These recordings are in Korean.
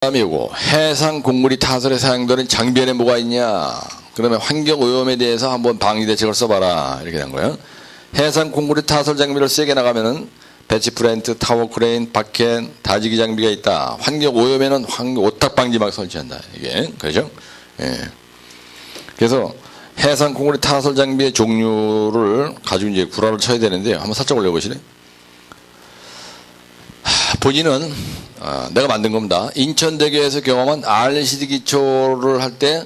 요거 해상 곡물이 타설에 사용되는 장비에는 뭐가 있냐 그다음에 환경 오염에 대해서 한번 방지 대책을 써봐라 이렇게 된 거예요 해상 곡물이 타설 장비를 세게 나가면은 배치 프렌트, 타워 크레인, 바켓, 다지기 장비가 있다. 환경 오염에는 환경 오탁 방지막 설치한다. 이게 그죠? 예. 그래서 해상 공구리 타설 장비의 종류를 가지고 이제 구라를 쳐야 되는데요. 한번 살짝 올려보시네. 하, 본인은 아, 내가 만든 겁니다. 인천대교에서 경험한 RCD 기초를 할 때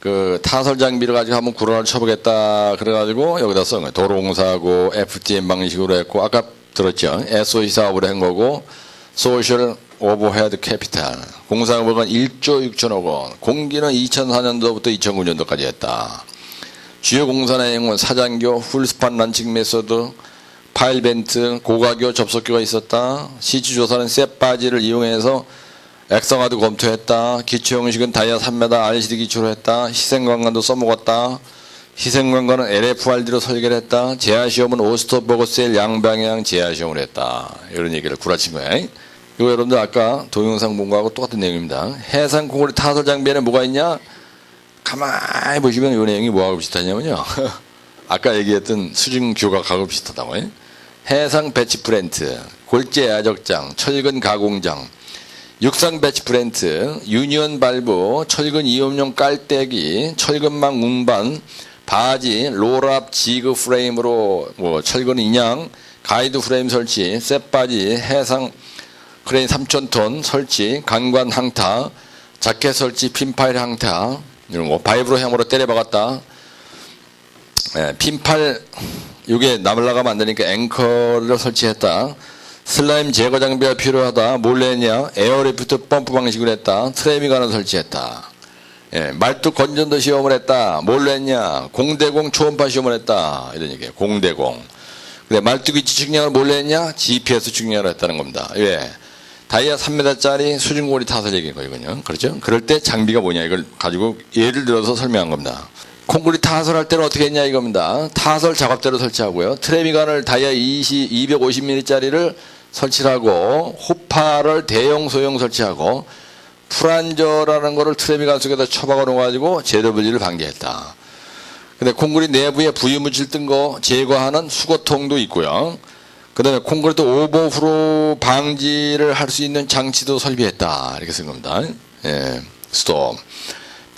그 타설 장비를 가지고 한번 구라를 쳐보겠다. 그래가지고 여기다 쓴 거예요. 도로공사하고 FTM 방식으로 했고 아까 들었죠. SOC 사업으로 한 거고 소셜 오버헤드 캐피탈 공사금액은 1조 6천억 원 공기는 2004년도부터 2009년도까지 했다. 주요 공사 내용은 사장교, 풀스판 란칭 메소드, 파일 벤트, 고가교 접속교가 있었다. 시추 조사는 셋바지를 이용해서 액성화도 검토했다. 기초 형식은 다이아 3m RCD 기초로 했다. 희생광관도 써먹었다. 희생광관은 LFRD로 설계를 했다. 제하시험은 오스토버그 셀 양방향 제하시험을 했다. 이런 얘기를 구라친 거야. 이거 여러분들 아까 동영상 본 거하고 똑같은 내용입니다. 해상 공고리 타설 장비에는 뭐가 있냐? 가만히 보시면 이 내용이 뭐하고 비슷하냐면요. 아까 얘기했던 수중 교각하고 비슷하다고. 해 상 배치 프렌트, 골재 야적장, 철근 가공장, 육상 배치 프렌트, 유니언 발브, 철근 이용용 깔때기, 철근망 운반, 바지, 롤업 지그 프레임으로 뭐 철근 인양, 가이드 프레임 설치, 셋바지, 해상 크레인 3,000톤 설치, 강관 항타, 자켓 설치, 핀파일 항타, 이런 거 바이브로 향으로 때려박았다. 예, 핀팔 이게 안 되니까 앵커를 설치했다. 슬라임 제거 장비가 필요하다. 몰래 했냐? 에어리프트 펌프 방식으로 했다. 트레미관을 설치했다. 예, 말뚝 건전도 시험을 했다. 몰래 했냐? 공대공 초음파 시험을 했다. 이런 얘기예요. 공대공. 근데 말뚝 위치 측량을 몰래 했냐? GPS 측량을 했다는 겁니다. 왜? 다이아 3m짜리 수중고리 타설 얘기인 거거든요. 그렇죠? 그럴 때 장비가 뭐냐 이걸 가지고 예를 들어서 설명한 겁니다. 콩구리 타설할 때는 어떻게 했냐 이겁니다. 타설 작업대로 설치하고요. 트레미관을 다이아 20, 250mm짜리를 설치하고 호파를 대형 소형 설치하고 프란저라는 거를 트레미관 속에다 처박아 놓아가지고 제로 분리를 방지했다. 근데 콩구리 내부에 부유물질 뜬 거 제거하는 수거통도 있고요. 그 다음에 콩그리트 오버프로 방지를 할 수 있는 장치도 설비했다. 이렇게 쓴 겁니다. 예, 스톱.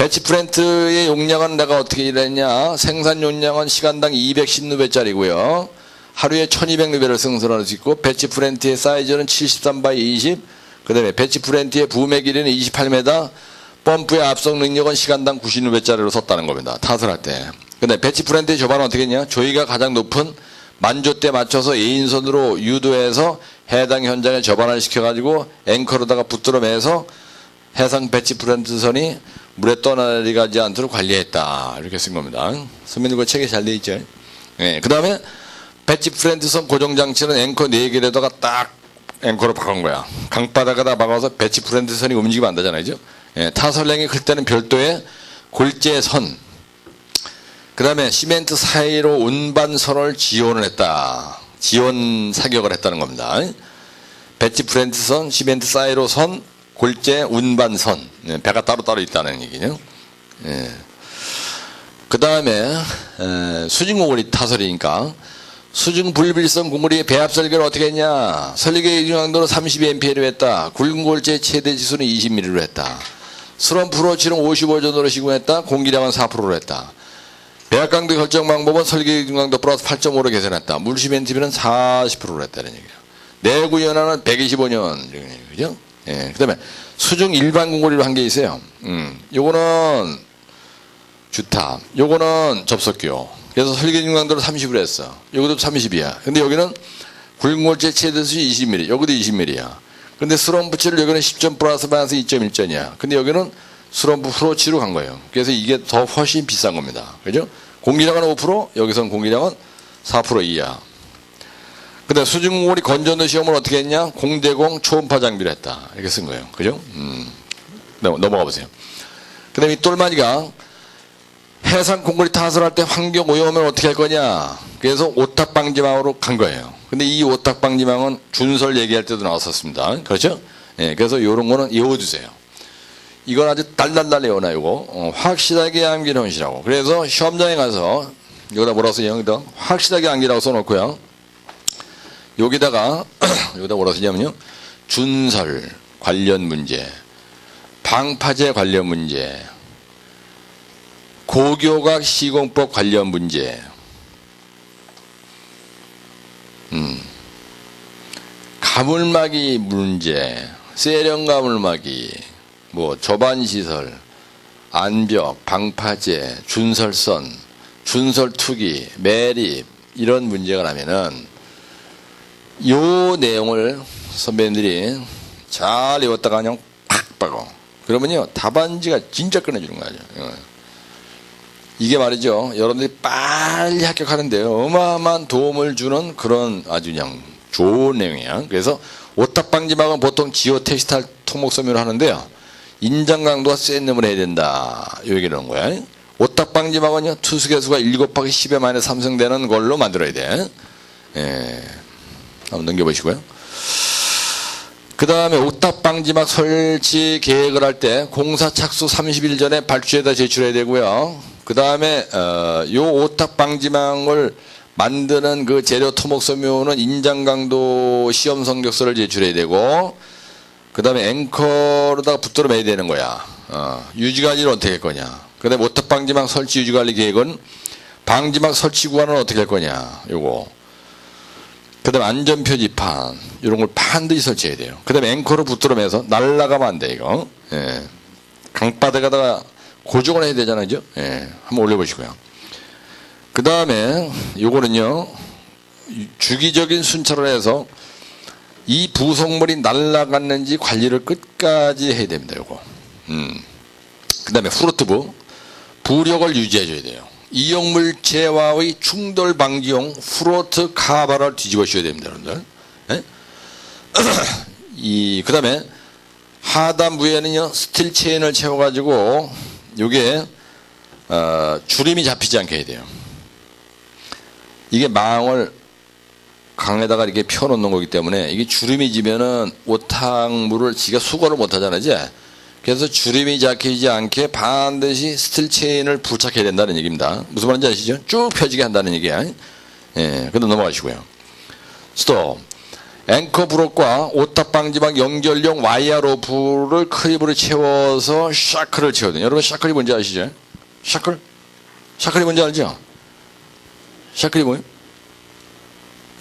배치 프렌트의 용량은 내가 어떻게 일했냐. 생산 용량은 시간당 210루베짜리고요. 하루에 1200루베를 생산할 수 있고, 배치 프렌트의 사이즈는 73바이 20, 그 다음에 배치 프렌트의 부메 길이는 28m, 펌프의 압속 능력은 시간당 90루베짜리로 썼다는 겁니다. 타설할 때. 근데 배치 프렌트의 저반은 어떻게 했냐. 조이가 가장 높은 만조대 맞춰서 예인선으로 유도해서 해당 현장에 접안을 시켜가지고 앵커로다가 붙들어 매서 해상 배치 프렌트선이 물에 떠나가지 않도록 관리했다. 이렇게 쓴 겁니다. 선배님 그 책에 잘 돼 있죠. 예. 그 다음에 배치 프렌트선 고정장치는 앵커 4개에다가 딱 앵커로 박은 거야. 강바닥에다 박아서 배치 프렌트선이 움직이면 안 되잖아요. 그죠? 예. 타설랭이 클 때는 별도의 골재선, 그 다음에 시멘트 사이로 운반선을 지원을 했다. 지원 사격을 했다는 겁니다. 배치 프렌트선, 시멘트 사이로 선, 골재 운반선. 네, 배가 따로따로 있다는 얘기죠. 예. 그 다음에 수중고물이 타설이니까 수중 불빌성 고물이 배합 설계를 어떻게 했냐. 설계 중앙도로 32mp로 했다. 굵은 골재 최대 지수는 20mm로 했다. 수론 프로치는 55 정도로 시공했다. 공기량은 4%로 했다. 배합 강도 결정 방법은 설계 중강도 플러스 8.5로 계산했다. 물시멘트비는 40%로 했다는 얘기예요. 내구 연한은 125년. 그죠? 예. 그 다음에 수중 일반 공고리로 한 게 있어요. 음. 요거는 주탑. 요거는 접속교. 그래서 설계 중 강도를 30으로 했어. 요것도 30이야. 근데 여기는 굵골재 최대수 20mm. 여기도 20mm야. 근데 수론 부치를 여기는 10점 플러스 마이너스 2.1전이야. 근데 여기는 수론부 프로치로 간 거예요. 그래서 이게 더 훨씬 비싼 겁니다. 그죠? 공기량은 5%, 여기선 공기량은 4% 이하. 근데 수중공고리 건전도 시험을 어떻게 했냐? 공대공 초음파 장비를 했다. 이렇게 쓴 거예요. 그죠? 음. 넘어가 보세요. 그 다음에 이 똘마니가 해상 공고리 타설할 때 환경 오염을 어떻게 할 거냐? 그래서 오탁 방지망으로 간 거예요. 근데 이 오탁 방지망은 준설 얘기할 때도 나왔었습니다. 그렇죠? 예, 그래서 이런 거는 외워주세요. 이건 아주 달달달 내어놔 이거 어, 확실하게 암기를 하시라고 그래서 시험장에 가서 여기다 뭐라고 여기다 확실하게 암기라고 써놓고요 여기다가 여기다 뭐라고 쓰냐면요. 준설 관련 문제 방파제 관련 문제 고교각 시공법 관련 문제. 음, 가물막이 문제 세련 가물막이 뭐 저반시설, 안벽, 방파제, 준설선, 준설투기, 매립 이런 문제가 나면은 요 내용을 선배님들이 잘 외웠다가 그냥 팍 빠고 그러면요 답안지가 진짜 끝내주는 거죠. 어. 이게 말이죠. 여러분들이 빨리 합격하는데 어마어마한 도움을 주는 그런 아주 그냥 좋은 내용이야. 그래서 오탑방지막은 보통 지오 텍스탈 토목섬유를 하는데요. 인장 강도가 센 놈을 해야 된다. 요 얘기를 하는 거야. 오탑방지막은요, 투수개수가 1 곱하기 10에 마이너스 3승 되는 걸로 만들어야 돼. 예. 한번 넘겨보시고요. 그 다음에 오탑방지막 설치 계획을 할 때 공사 착수 30일 전에 발주에다 제출해야 되고요. 그 다음에, 어, 요 오탑방지막을 만드는 그 재료 토목 섬유는 인장 강도 시험 성적서를 제출해야 되고, 그 다음에 앵커로다가 붙들어 매야 되는 거야. 어, 유지관리를 어떻게 할 거냐. 그 다음에 오탑방지막 설치 유지관리 계획은 방지막 설치 구간은 어떻게 할 거냐. 요거. 그 다음에 안전표지판. 이런 걸 반드시 설치해야 돼요. 그 다음에 앵커를 붙들어 매서 날라가면 안 돼, 이거. 예. 강바닥에다가 고정을 해야 되잖아요. 그죠? 예. 한번 올려보시고요. 그 다음에 요거는요. 주기적인 순찰을 해서 이 부속물이 날아갔는지 관리를 끝까지 해야 됩니다. 요거. 음. 그 다음에 후르트브 부력을 유지해 줘야 돼요. 이용물체와의 충돌 방지용 후로트 카바를 뒤집어 씌워야 됩니다, 여러분들. 예? 이 그 다음에 하단부에는요 스틸 체인을 채워 가지고 요게 어, 주림이 잡히지 않게 해야 돼요. 이게 망을 강에다가 이렇게 펴놓는 거기 때문에 이게 주름이 지면은 오탕물을 지가 수거를 못 하잖아요. 이제. 그래서 주름이 잡히지 않게 반드시 스틸 체인을 부착해야 된다는 얘기입니다. 무슨 말인지 아시죠? 쭉 펴지게 한다는 얘기야. 예, 근데 넘어가시고요. 스톱. 앵커 브록과 오탑 방지막 연결용 와이어 로프를 크립으로 채워서 샤클을 채워야 돼요. 여러분 샤클이 뭔지 아시죠? 샤클? 샤클이 뭔지 알죠? 샤클이 뭐예요?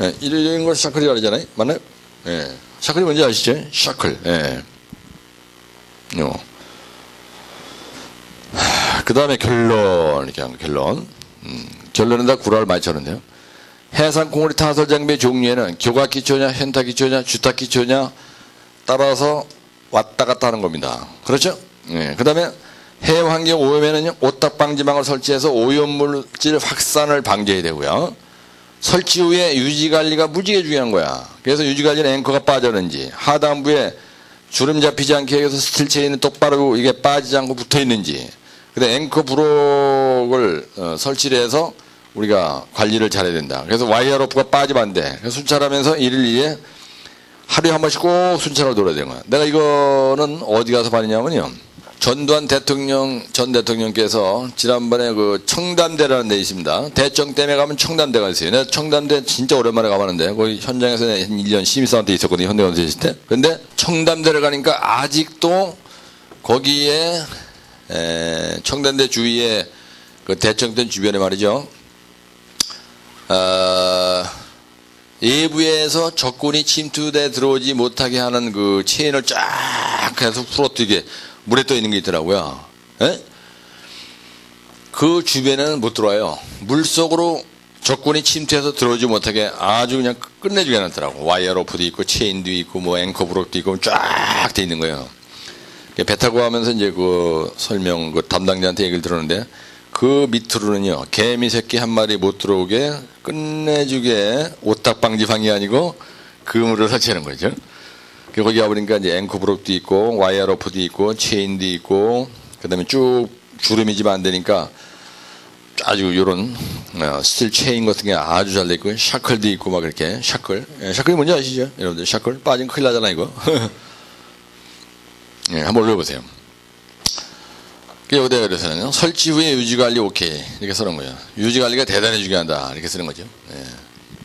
예, 이런 걸 샤클이라고 하잖아요. 맞나요? 예. 샤클이 뭔지 아시죠? 샤클. 예. 요. 그 다음에 결론. 이렇게 한 거, 결론. 음, 결론은 다 구라를 많이 쳤는데요. 해상 공우리 타설 장비의 종류에는 교각 기초냐, 현타 기초냐, 주타 기초냐 따라서 왔다 갔다 하는 겁니다. 그렇죠? 예. 그 다음에 해외 환경 오염에는 오탑 방지망을 설치해서 오염 물질 확산을 방지해야 되고요. 설치 후에 유지 관리가 무지개 중요한 거야. 그래서 유지 관리는 앵커가 빠졌는지 하단부에 주름 잡히지 않게 해서 스틸 체인은 똑바로 이게 빠지지 않고 붙어 있는지. 근데 앵커 브록을 어, 설치를 해서 우리가 관리를 잘해야 된다. 그래서 와이어 로프가 빠지면 안 돼. 순찰하면서 일일 일에 하루에 한 번씩 꼭 순찰을 돌아야 되는 거야. 내가 이거는 어디 가서 봤냐면요. 전두환 대통령 전 대통령께서 지난번에 그 청담대라는 데 있습니다. 대청댐에 가면 청담대가 있어요. 내가 청담대 진짜 오랜만에 가봤는데 거기 현장에서 한 1년 심의사한테 있었거든요. 현대건설 있을 때. 근데 청담대를 가니까 아직도 거기에 에, 청담대 주위에 그 대청댐 주변에 말이죠. 어, 외부에서 적군이 침투돼 들어오지 못하게 하는 그 체인을 쫙 해서 풀어뜨게 물에 떠 있는 게 있더라고요. 에? 그 주변에는 못 들어와요. 물 속으로 적군이 침투해서 들어오지 못하게 아주 그냥 끝내주게 해놨더라고. 와이어 로프도 있고, 체인도 있고, 뭐 앵커 브록도 있고, 쫙 돼 있는 거예요. 배 타고 하면서 이제 그 설명, 그 담당자한테 얘기를 들었는데, 그 밑으로는요, 개미 새끼 한 마리 못 들어오게 끝내주게 오딱 방지방이 아니고 그물을 설치하는 거죠. 그 거기 가보니까 이제 앵커 브록도 있고 와이어 로프도 있고 체인도 있고 그다음에 쭉 주름이지만 안 되니까 아주 요런 어, 스틸 체인 같은 게 아주 잘돼 있고 샤클도 있고 막 이렇게 샤클 예, 샤클이 뭔지 아시죠? 여러분들 샤클 빠지면 큰일 나잖아 이거 예, 한번 올려보세요 그 여기다 그래서는 설치 후에 유지 관리 오케이 이렇게 쓰는 거예요. 유지 관리가 대단히 중요하다 이렇게 쓰는 거죠. 예.